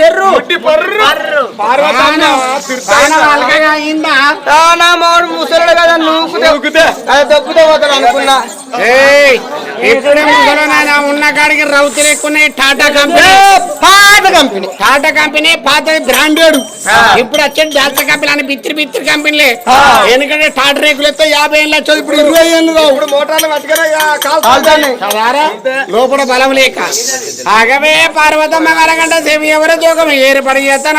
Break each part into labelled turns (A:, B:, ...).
A: చెర్రు. మోడు
B: ఉన్న కాడికి రౌతులు టాటా కంపెనీ.
A: పాత కంపెనీ.
B: టాటా కంపెనీ పాత బ్రాండెడ్. ఇప్పుడు వచ్చేది డాక్టర్ కంపెనీ అని బిత్తిరి బిత్తిరి కంపెనీలే. ఎందుకంటే టాటా రేకులతో యాభై ఏళ్ళు వచ్చేది ఇప్పుడు. ఇరవై ఏళ్ళు.
A: ఇప్పుడు మోటార్లు?
B: లోపల బలం లేక. ఆగవే పార్వతమ్మ అరగంట సేమి ఎవరో జోగం ఏర్పడి చేస్తాను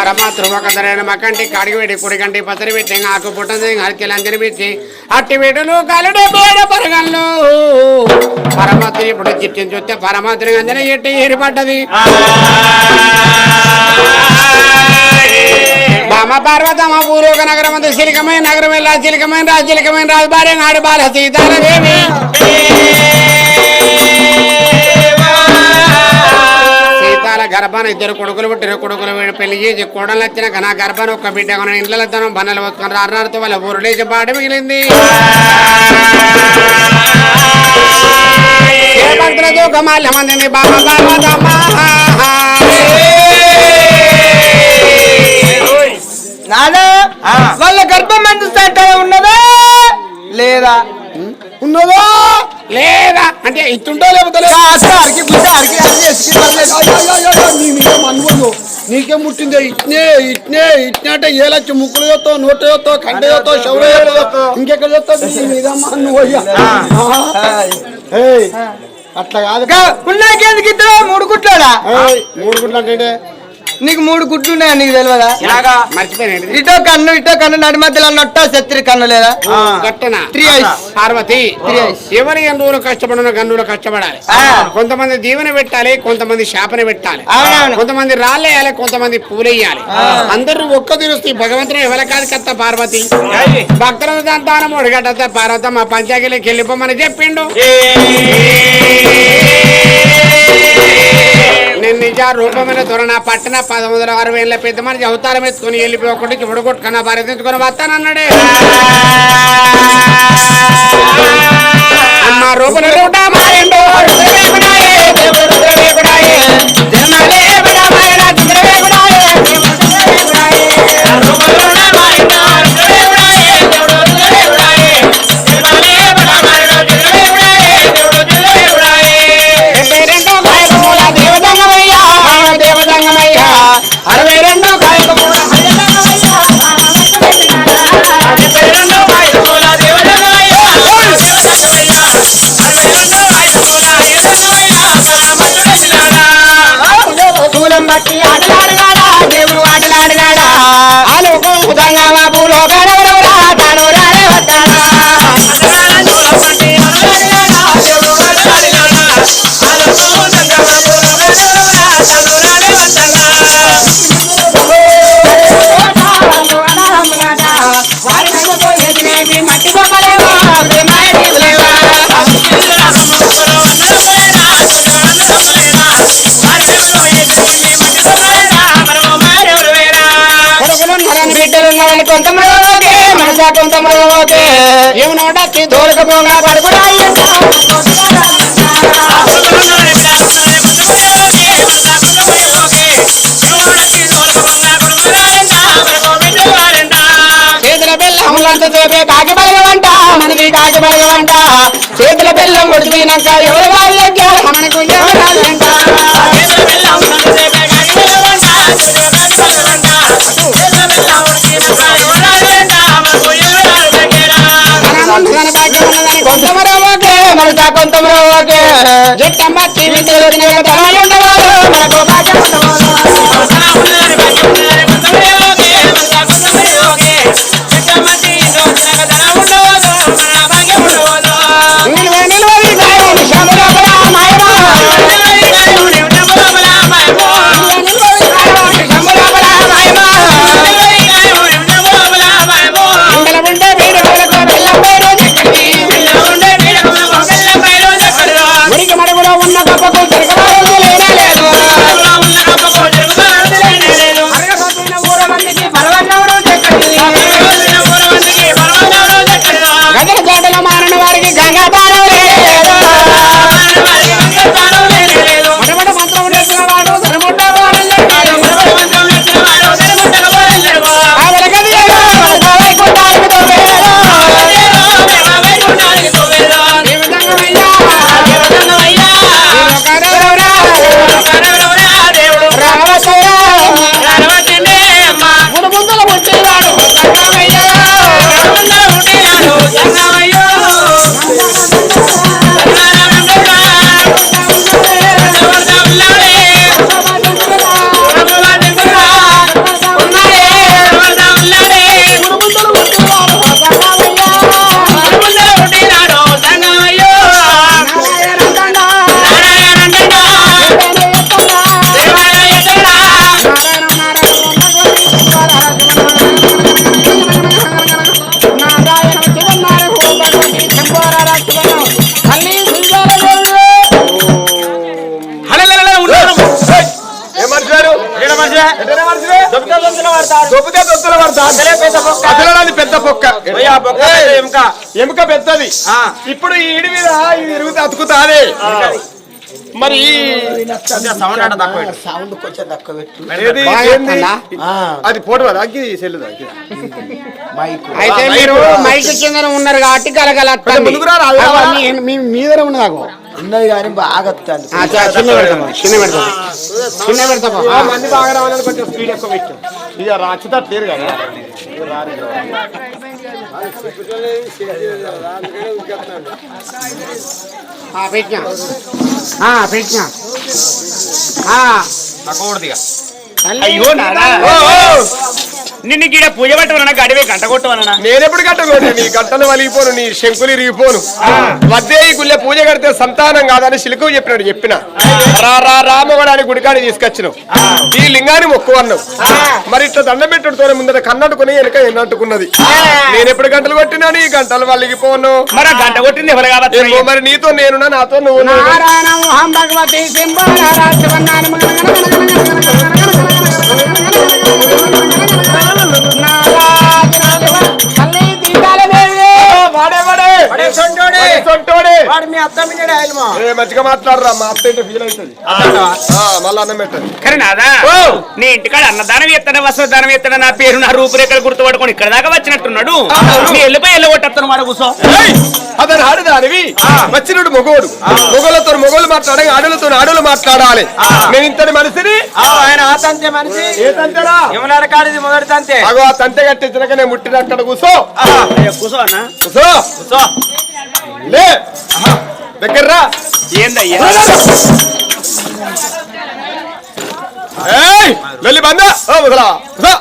B: అన్నాడు పరమాత్రుమకదరైన మకంటి కడిగివేడి పెట్టి కుడిగంటి పసరి పెట్టి ఆకు పుట్టది హరికెలు అంజరి పెట్టి అట్టి వీడులు కలడే బోడ పరగల్లు పరమాత్మ ఇప్పుడు చిట్టిని చూస్తే పరమాత్మ అంజన ఎట్టి ఏరిపడ్డది. బామ పార్వతమ పూర్వక నగరం అంత చిలికమైన నగరం వెళ్ళా చిలికమైన రాజు చిలికమైన రాజు భార్య నాడు బాల సీతారాదేవి గర్భాన ఇద్దరు కొడుకులు పుట్టిన కొడుకులు పెళ్ళి చేసి కోడలు వచ్చినాక నా గర్భాన ఒక బిడ్డ కొన ఇంట్లో తనం బన్నలు పట్టుకొని రారుతో వాళ్ళ ఊరులేసి పాట మిగిలింది. మందిని
A: వాళ్ళ గర్భం మందుస్తాంటే ఉన్నదా? లేదా?
B: ఉన్నదో? లేదా? అంటే ఇస్తుంటో లేకపోతే లేదా? నీకేం ముట్టిందో. ఇట్నే ఇట్నే ఇట్నే అంటే ఏలచ్చు ముక్కులు చేస్తావు నోట చేస్తావు కంట చేస్తావు శౌర చేస్తావు ఇంకెక్కడ చేస్తావు? నీ మీద అట్లా కాదు.
A: ఇంకా ఉన్నాకెందుకు ఇద్దరు? మూడు గుట్లాడా?
B: మూడు గుంటలు అంటే
A: నీకు మూడు గుడ్లు ఉన్నాయా నీకు తెలియదా
B: మర్చిపోయిన
A: ఇటో కన్ను ఇటో కన్ను నడి మధ్యలో నట్ట శత్రి కన్ను లేదా?
B: గట్టన
A: త్రీ ఐస్
B: పార్వతి. ఎవరి ఎందులో కష్టపడిన గన్నులో కష్టపడాలి. కొంతమంది దీవెన పెట్టాలి కొంతమంది శాపన పెట్టాలి. కొంతమంది రాళ్ళేయాలి కొంతమంది పూలేయాలి అందరూ ఒక్క తిరుస్తూ భగవంతుడు ఎవరి కాదు కత్త పార్వతి? భక్తుల సంతానం ఒడిగట్ట పార్వతమ్మ పంచాయతీలోకి వెళ్ళిపోమని చెప్పిండు. నేను రూపమైన తొరణ పట్టణ పదమూడు అరవై ఏళ్ళ పెద్ద మనిషి అవతారం ఎత్తుకుని వెళ్ళిపోయి ఒకటి చూడగొట్టుకున్న భార్య ఎత్తుకుని వస్తానన్నాడే అమ్మ రూపన కాకి బలగవంట చేతుల బెల్లం కొడిపోయినాక ఎవరు ఉన్నదని కొంతమరో మనసా కొంతమరో జట్టమ్మ టీవీ తెలియని తనాలు మనకు భాగ్యం ఉండవారు ఎముక
A: పెద్దది. ఇప్పుడు ఈడి మీద ఇరుగుతా అతుకుతాదే మరి అది పోటు
B: అయితే మీరు
A: మైకి
B: కింద ఉన్నారు కాబట్టి కలగల మీ మీదనే ఉన్నదాకో
C: ఉన్నది కానీ బాగా
B: చిన్న పెడతాం చిన్న పెడతాం
A: మంది బాగా రావాలని కొంచెం స్పీడ్ ఎక్కువ పెట్టాం. ఇది రాచుతా కదా.
B: పెట్టినా. పెట్టినా.
D: అయ్యో నిన్ను గీడ పూజ పట్టమన్నా గడివే గంట కొట్టమన్నా
A: నేనెప్పుడు కట్టకూడదు నీ గంటలు వలిగిపోను నీ శంకులు ఇరిగిపోను వద్దే ఈ గుళ్ళె పూజ కడితే సంతానం కాదని శిలుకు చెప్పినాడు చెప్పిన రా రా గుడికాడి తీసుకొచ్చినావు ఈ లింగాన్ని మొక్కు అన్నావు మరి ఇట్లా దండం పెట్టుడుతోనే ముందర కన్నట్టుకుని వెనక ఎన్నట్టుకున్నది నేను ఎప్పుడు గంటలు కొట్టినా నీ గంటలు వలిగిపోను
D: మరి గంట కొట్టింది ఎవరు కాబట్టి
A: ఏమో మరి నీతో నేనున్నా నాతో నువ్వు
B: భగవతి నారా
A: వాడే వాడే
B: వాడే సొంటోడే.
A: వాడే సొంటోడే.
B: వాడు మీ అత్త మిన్నడు ఆయనమో
A: ఏ మంచిగా మాట్లాడరా మా అత్త ఏంటో ఫీల్ అవుతుంది. మళ్ళీ అన్నం పెట్టండి.
D: కానీ నాదా
A: ఓ!
D: నీ ఇంటికాడ అన్నదానం ఎత్తన వస్త్రదానం ఎత్తన నా పేరు నా రూపురేఖలు గుర్తుపట్టుకొని ఇక్కడ దాకా వచ్చినట్టున్నాడు. నీ వెళ్ళిపోయి వెళ్ళగొట్టేస్తాను వాడు!
A: అతను ఆడదానివి. వచ్చినడు మొగోడు. మొగలతో మొగోలు మాట్లాడే ఆడలతో ఆడలు మాట్లాడాలి. నేను ఇంతటి మనిషిని?
B: ఆయన ఆ తంతే మనిషి.
A: ఏ తంతరా?
B: యమునాడ కాడిది మొదటి తంతే.
A: అగో ఆ తంతె కట్టించినాక నేను ముట్టిన అక్కడ కూసో
D: కూర్చో అన్న.
A: కూసో.
D: కూర్చో.
A: కూర్చో. లే. దగ్గర్రా.
D: ఏందయ్యా?
A: ఏయ్. వెళ్ళి బందా. ఓ వదలా
C: వదా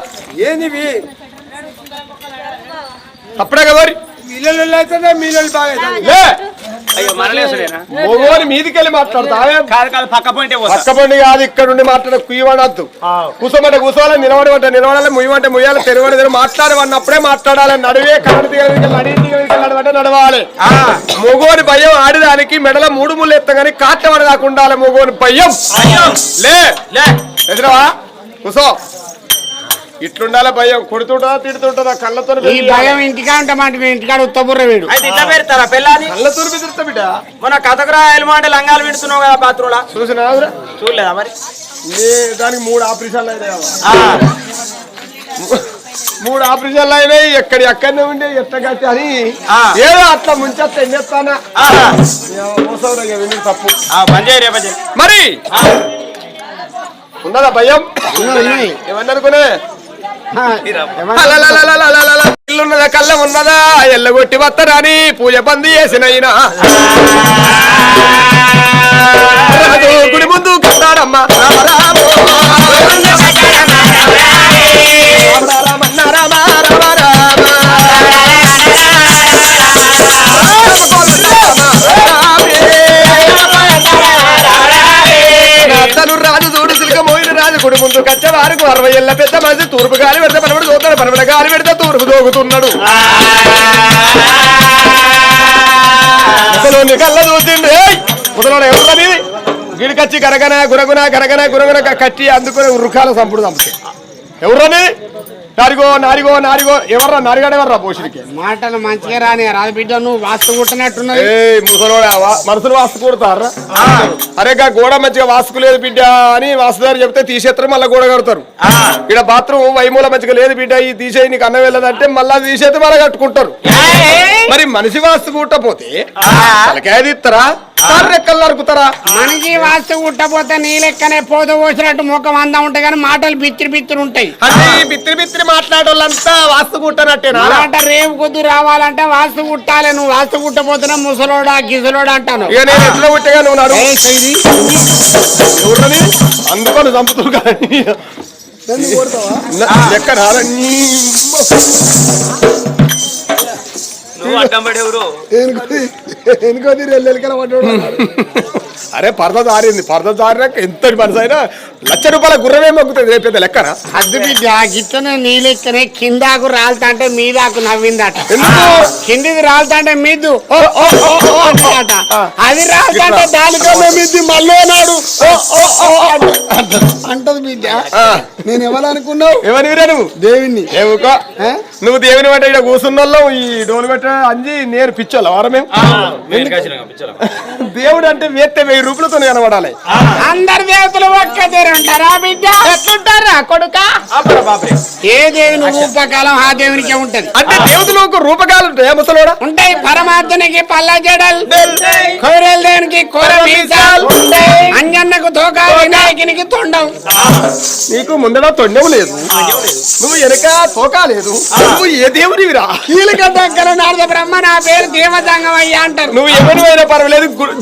C: కదా మీలో బాగా
A: మొగోని మీదికెళ్ళి
D: కాదు పక్క పోయింటే పోతా.
A: పక్క పండి కాదు ఇక్కడ నుండి మాట్లాడ కుయ్యవడద్దు. కూసోమంటే కూసోవాలి నిలబడమంటే నిలబడాలి ముయ్యమంటే ముయ్యాలి తెరవడి మాట్లాడమన్నప్పుడే మాట్లాడాలి నడివే కరెంట్ నడవంటే నడవాలి. మొగోని భయం ఆడిదానికి మెడల మూడు ముళ్ళు ఎత్తగాని కాట్ల పడదాకా ఉండాలి మొగోని భయం. లే.
B: లే.
A: ఎదురవా? కూసో. ఇట్లుండాలి భయం? కొడుతుంటా తిడుతుంటదా? కళ్ళతో
B: ఈ భయం ఇంటికా ఉంటామంటే మీ ఇంటికాడ ఉత్తబుర్ర వీడు.
E: అయితే ఇట్లా పెడతారా పిల్లని
A: కళ్ళతో బెదిరిస్తా బిడ్డ?
E: మన కథకురా మాట లంగాలు పెడుతున్నావు కదా బాత్రూమ్లో
A: చూసినా
E: చూడలేదా మరి?
A: దానికి మూడు ఆపరేషన్లు అయినాయి మూడు ఆపరేషన్లు అయినాయి ఎక్కడి ఎక్కడనే ఉండే ఎట్టగట్టి అని. ఏదో అట్లా ముంచేస్తా ఏం చేస్తానా? తప్పు. మరి? ఉన్నదా భయం? ఏమన్నా అనుకునే ఇల్లున్నదా కళ్ళం ఉన్నదా ఎల్లగొట్టి వత్తరాని పూజ పంది చేసినైనా రాజు గుడి ముందు కట్టాడమ్మా రామ రామ. రాజు కచ్చ వారికి అరవై ఏళ్ళ పెద్ద మనిషి తూర్పు గాలి పెడితే పనబడి చూస్తాడు పనబడి గాలి పెడితే తూర్పు దోగుతున్నాడు. అసలు కళ్ళ చూసిండు ఏయ్! ముసలోడు ఎవరు గిడికచ్చి గరగన గురగున గరగన గురగున కట్టి అందుకునే ఉరుకాల సంపుడు చంపుతాడు. ఎవరని? నారిగో నారిగో నారిగో. ఎవర్రా? నారిగాడు ఎవర్రా పోషుడికి?
B: మాటలు మంచిగా రాని రాదు బిడ్డ నువ్వు వాస్తు కుట్టినట్టున్నది.
A: ఏ ముసలోడా మనుషులు వాస్తు కొడతారా? అరే గా గోడ మంచిగా వాస్తుకు లేదు బిడ్డ అని వాస్తుదారు చెప్తే తీసేస్తారు మళ్ళీ గోడ కడతారు. ఇక్కడ బాత్రూమ్ వైమూల మంచిగా లేదు బిడ్డ ఈ తీసేయి నీకు అన్నం వెళ్ళదంటే మళ్ళా తీసేది మళ్ళీ కట్టుకుంటారు. మరి మనిషి వాస్తు కుట్టపోతే తలకాయ తీస్తారా కారు రెక్కలు నరుకుతారా
B: మనిషి వాస్తు కుట్టపోతే నీ లెక్కనే పోత పోసినట్టు ముఖం అందం ఉంటాయి కానీ మాటలు బిత్తిరి బిత్తిరి ఉంటాయి.
A: అంటే ఈ బిత్తిరి బిత్తిరి మాట్లాడోళ్ళంతా వాస్తు కుట్టనట్టేనా
B: మాట రేపు కొద్ది రావాలంటే వాస్తు కుట్టాలి నువ్వు వాస్తు కుట్టపోతున్నా ముసలోడా గిసలోడా అంటాను.
A: ఇక నేను ఎట్లా కుట్టగా నువ్వు నడు. ఎవరని అందుకొని చంపుతూ కానీ. లెక్క?
E: అడ్డం పడేవరు
C: ఎనుకోది ఎల్లెలికల పడ్డాడు
A: అరే పరద జారింది పరద జారినాక ఎంత మనసు అయినా లక్ష రూపాయల గుర్రమే మొక్కుతుంది రేపు పెద్ద లెక్కన?
B: అద్దు బిడ్డ గిట్టన నీ లెక్కనే కిందాకు రాలుతాంటే మీదాకు నవ్విందట? కిందిది రాలుతాంటే మీదు. ఓ, ఓ, ఓ, ఓ అన్నదట. అది రాలుతాంటే దానికన్నా మీది మళ్ళీ నాడు అంటది బిడ్డ నేను ఎవరనుకున్నావు?
A: ఎవరివిరా నువ్వు?
B: దేవిని.
A: ఏవుకో నువ్వు దేవుని అంటే ఇక్కడ కూర్చున్నోళ్ళం ఈ డోలు పెట్ట అంజి నేను పిచ్చోళ్ళ వారం మేము? దేవుడు అంటే వెయ్యి రూపాయలతో కనబడాలి.
B: అందరు దేవతలు ఒక్క తీరు ఉంటారా బిడ్డ? ఎట్లుంటారా కొడుక? ఏ దేవుని రూపకాలం ఆ దేవునికే ఉంటది.
A: అంటే దేవతలు ఒక రూపకాలు ఉంటాయి ముసలోడా?
B: ఉంటాయి. పరమాత్మనికి పల్ల జడలు కౌరేల దేవునికి కూర అంజన్నకు తోక వినాయకునికి తొండం.
A: నీకు ముందర తొండెం లేదు. నువ్వు వెనక తోక లేదు. నువ్వు ఏ దేవుడివిరా?
B: కీలక దగ్గర నారద బ్రహ్మ నా పేరు దేవతంగం అయ్యా అంటారు.
A: నువ్వు ఎవరు అయినా పర్వాలేదు గు-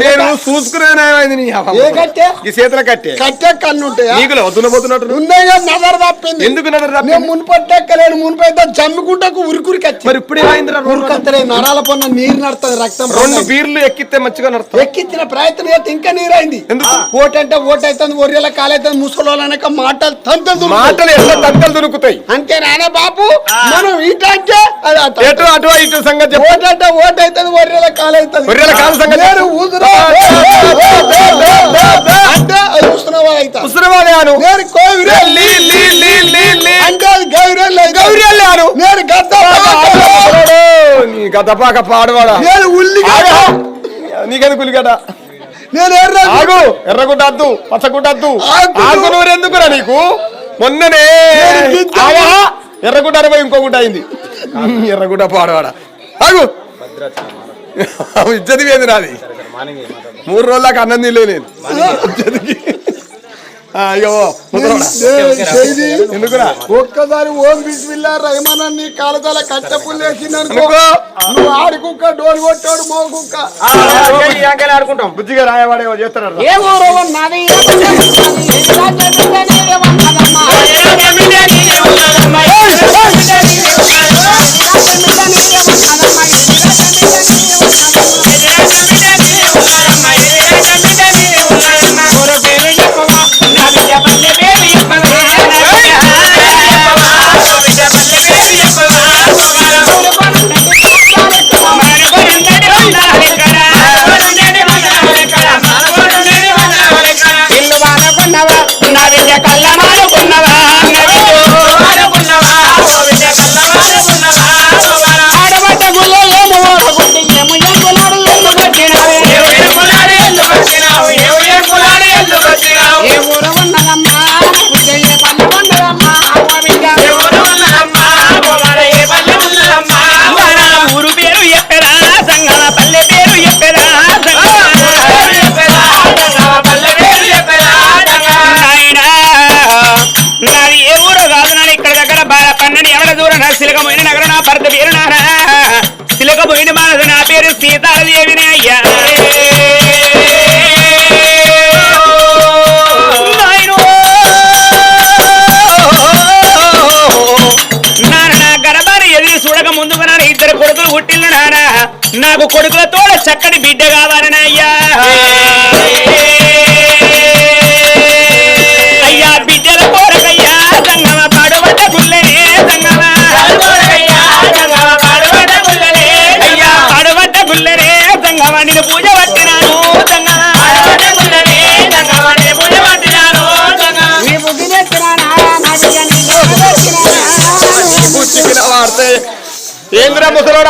A: నేను చూసుకునేది నీ అవ్వ.
B: ఏ కట్టె?
A: ఈ చేతుల కట్టే.
B: కట్టె కన్ను
A: నీకు వద్దున పోతున్నట్టు. నువ్వు.
B: ఉన్నాయి నజర్ తప్పింది.
A: ఎందుకు నన్ను రప్పింది?
B: నేను మునుపట్టెక్కలేను మునిపైతే జమ్మికుంటకు ఉరికురికి వచ్చి
A: మరి ఇప్పుడు ఏమైందిరా
B: ఉరికత్తలే నరాల పన్న నీరు నడుతుంది రక్తం
A: రెండు. బీర్లు ఎక్కితే మంచిగా నడుస్తావు
B: ఎక్కించిన ప్రయత్నం చేస్తే ఇంకా నీరైంది.
A: ఎందుకు?
B: ఓటు అంటే ఓటు అవుతుంది ఒర్రెల కాలైతుంది ముసలోళ్ళనక మాటలు తంతలు
A: మాటలు ఎట్లా తంటలు దొరుకుతాయి
B: అంతే నానే బాబు మనం అది అట.
A: ఎటు అటు ఇటు సంగతి చెప్పు
B: ఓటు అవుతుంది ఒర్రెల
A: కాలు సంగతి
B: నేను అంటే అది చూస్తున్నావా అవుతా నేను. అంటే అది గౌరెల్లి నేను గద్ద
A: నీ గదపాక పాడవాడా
B: నేను ఉల్లి
A: నీకెందుకు ఉల్లిగడ్డ
B: నేను ఎర్ర
A: ఆగు ఎర్రగుడ్డ వద్దు పచ్చగుడ్డ వద్దు
B: ఆగు.
A: ఆగు నూరు ఎందుకురా నీకు మొన్ననే. ఎర్రగుడ్డ అరవై ఇంకో గుడ్డ అయింది ఎర్రగుడ్డ పాడవాడ ఆగు ఇజ్జతి వేది నాది మూడు రోజులకు అన్నం తినలే నేను ఇజ్జతికి. ఆ, అయ్యో ముసలోడా. ఎందుకురా
B: ఒక్కసారి ఓం బిస్మిల్లా రహమాన్ నీ కాలజాల కట్ట పుల్లేసిందనుకో
A: అనుకో.
B: నువ్వు ఆడి కుక్క డోలు కొట్టాడు మో కుక్క
E: ఆడుకుంటాం
A: బుద్ధిగా రాయవాడేవో చేస్తాడు
B: ఏ ఊరు ఉన్నది
E: నాకు కొడుకులతో చక్కటి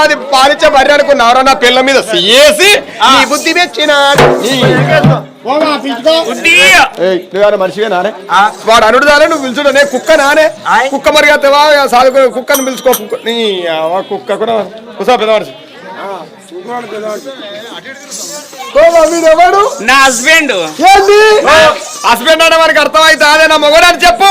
A: అది పాలిచ్చే బర్రె అనుకున్నారా నా పిల్ల మీద సియేసి నీ బుద్ధి మెచ్చిన
B: పోవా పిచ్చుకో
E: బుద్ధి
A: నువ్వు మనిషివే నానే? వాడు అనుడు దానే నువ్వు పిలుచుడు. నే కుక్క నానే. కుక్క మరిగేస్తావా సాధుకు కుక్కను పిలుచుకో కుక్క నీ కుక్క కూడా కుసా పెద్ద మనిషి
E: నా హస్బెండ్
A: హస్బెండ్ అంటే మనకి అర్థమైతే అదే నా మొగడని చెప్పు.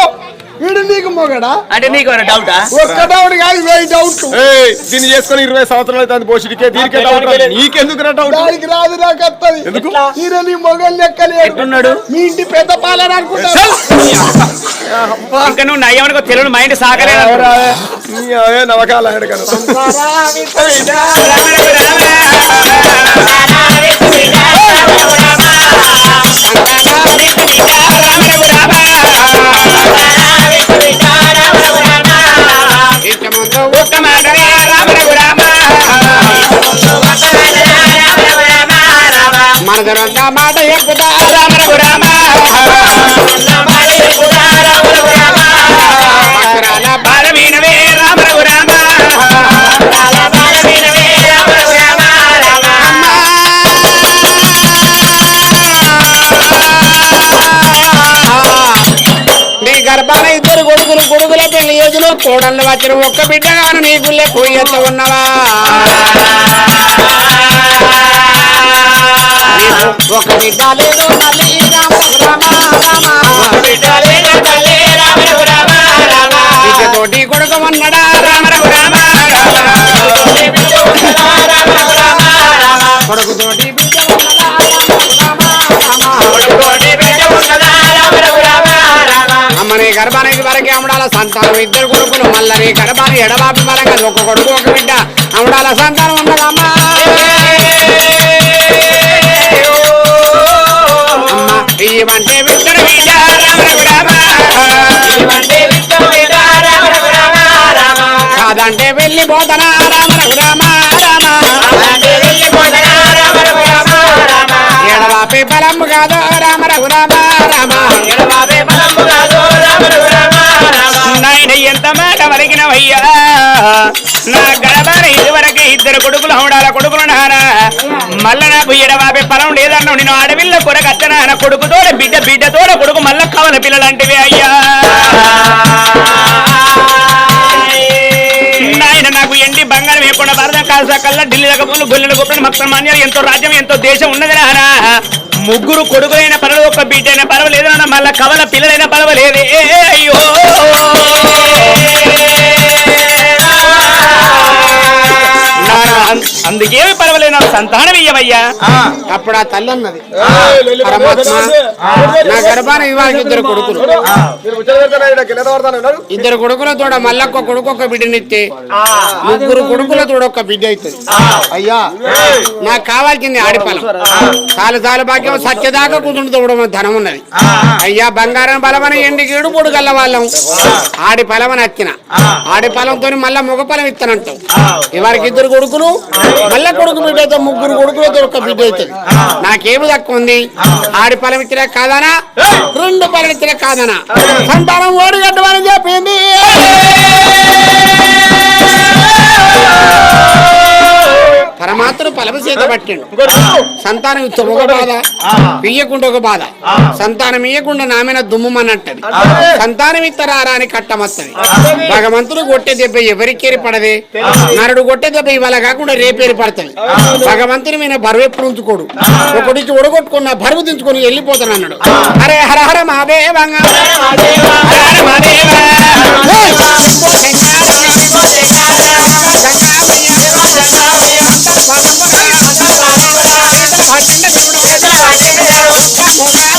C: వీడు నీకు మొగడా
E: అంటే నీకు డౌటా
C: ఒక్క డౌట్ కాదు వెయ్యి డౌట్
A: ఏయ్, దీన్ని చేసుకొని ఇరవై సంవత్సరాలు అవుతుంది పోషడికే దీనికే డౌట్. నీకెందుకు రా డౌట్
C: దానికి రాదు నాకు వస్తుంది
A: ఎందుకు?
C: ఈయన నీ మొగలు లెక్కలేడు
E: ఎట్టున్నాడు?
C: మీ ఇంటి పెద్ద పాలన అనుకుంటా
E: ఇంకా నువ్వు నయ్యమనుకో తెలుగు మైండ్ సాగలేదు
A: ఎవరా? నీ అవే నవకాల ఎడకను.
E: ఒక్క మాటనే రామ. రఘురామ రామ. రఘురామ బాలమీనవే రామ.
B: నీ గర్భాన ఇద్దరు కొడుకులు కొడుకులు పెళ్ళి ఏజ్లో కోడళ్ళు వచ్చిన ఒక్క బిడ్డగాను నీ గుళ్ళే పోయేంత ఉన్నవా? ఒక బిడ్డ లేదు మళ్ళీ రామ రామ నీ గర్భాన్ని ఎడబాపి పరంగా ఒక కొడుకు ఒక బిడ్డ. అమడాల సంతానం ఉన్నదమ్మా ఇవ్వంటే బిడ్డడు బిడ్డ కాదంటే వెళ్ళిపోతానా?
E: కొడుకులు హౌడాల కొడుకులు నానా. మల్ల నాకు ఎడబాబే పొలం లేదన్నావు. నేను అడవిల్ల కొరకు అత్తనాన కొడుకుతోడ బిడ్డ బిడ్డతోడ కొడుకు మల్ల కవల పిల్లలంటివి అయ్యా. నాయన నాకు ఎండి బంగారం వేయకుండా భారత కాసాకల్లా ఢిల్లీ దగ్గర గొల్లెల గొప్పలు మొత్తం మాన్యాలు ఎంతో రాజ్యం ఎంతో దేశం ఉన్నది నానా. ముగ్గురు కొడుకులైన పర్వాలేదు ఒక బిడ్డ అయినా పర్వాలేదు నాన్న మళ్ళా కవల పిల్లలైన పర్వాలేదే. అయ్యో. నాన్న, అం- అందుకేమి పర్వాలేదు సంతానం ఇయ్యవయ్యా
B: అప్పుడు ఆ తల్లి అన్నది. నా గర్భాన ఇవాళ ఇద్దరు కొడుకులు. ఇద్దరు కొడుకుల తోడ మళ్ళొక్క కొడుకు ఒక బిడ్డనిస్తే ముగ్గురు కొడుకుల తోడ ఒక బిడ్డ అవుతుంది అయ్యా నాకు కావాల్సింది ఆడిపలం చాలు చాలు భాగ్యం సత్యదాకా కూతుండు తోడమ ధనం ఉన్నది అయ్యా బంగారం బలమని ఎండిగీడు పొడుగల్ల వాళ్ళం ఆడి పొలమని వచ్చిన ఆడి పొలంతో మళ్ళా మగ పొలం ఇస్తానంటావు ఇవారికి ఇద్దరు కొడుకులు మళ్ళా కొడుకు బిడ్డ అయితే ముగ్గురు కొడుకులతో ఒక బిడ్డ అవుతుంది నాకేమి తక్కువ ఉంది? ఆడి పొలం ఇచ్చినా కాదనా? రెండు పొలం ఇచ్చినా కాదనా? సంతానం ఓడి చెప్పింది. పరమాత్ముడు పలమ చేత పట్టిండు. సంతానం ఇస్తే ఒక బాధ ఇయ్యకుండా ఒక బాధ. సంతానం ఇయ్యకుండా నామైన దుమ్ముమన్నట్టది. సంతానం ఇత్తరారా అని కట్టమత్తది. భగవంతుడు కొట్టే దెబ్బ ఎవరికేరి పడదే నరుడు కొట్టే దెబ్బ ఇవాళ కాకుండా రేపేరి పడుతుంది భగవంతుని మీద బరువు ఎప్పుడు ఉంచుకోడు. ఒకటికి ఒడగొట్టుకున్న బరువు దించుకొని వెళ్ళిపోతాను అన్నాడు. హరే హర హర మహాదేవంగా
E: అయ్యో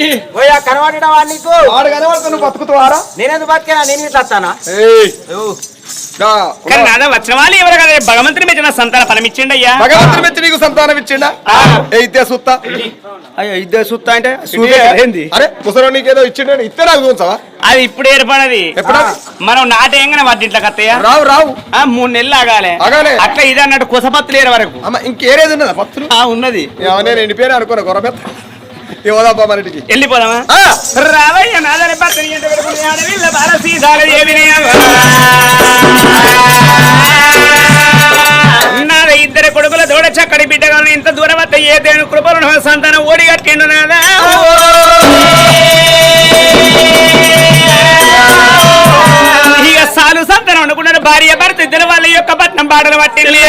C: వాడు నీకు?
A: వాడు కనబడితే నువ్వు బతుకుతావారా
C: నేనెందుకు బతికినా? నేను ఇట్లా వస్తానా?
E: కానీ వచ్చిన వాళ్ళు ఎవరు కదా భగవంతుని మెచ్చిన సంతాన ఫలం ఇచ్చిండయ్యా
A: భగవంతుని మెచ్చి నీకు సంతానం ఇచ్చిండా? సుత్త?
B: అయ్యో ఇద్దరు సుత్తా అంటే
A: ఏంది అరే ముసలో నీకేదో ఇచ్చిండే ఇస్తే నాకు చూసావా
E: అది ఇప్పుడు ఏర్పడది.
A: ఎప్పుడా?
E: మనం నాటేయంగానే వాటింట్లోకి అత్తయ్య
A: రావు రావు.
E: ఆ, మూడు నెలలు ఆగాలి.
A: ఆగాలి.
E: అట్లా ఇది అన్నట్టు కుసపత్తులు ఏరే వరకు.
A: అమ్మ ఇంకేరేది ఉన్నదా పత్తులు?
E: ఆ, ఉన్నది.
A: నేను ఎండిపోయినా అనుకున్నా
E: వెళ్ళిపోదామా? రావయ్య నాదని పెట్టుకుని ఆడవిల్ల నాద ఇద్దరు కొడుకుల దూడ చక్కడి బిడ్డగా ఇంత దూరం వద్ద ఏ దేవుని కృపలను సంతానం ఓడి కట్టిండు నాదా? ఇక సాలు సంతానం అనుకున్నారు భార్య భర్త ఇద్దరు వాళ్ళ యొక్క పట్నం పాటలు పట్టింది.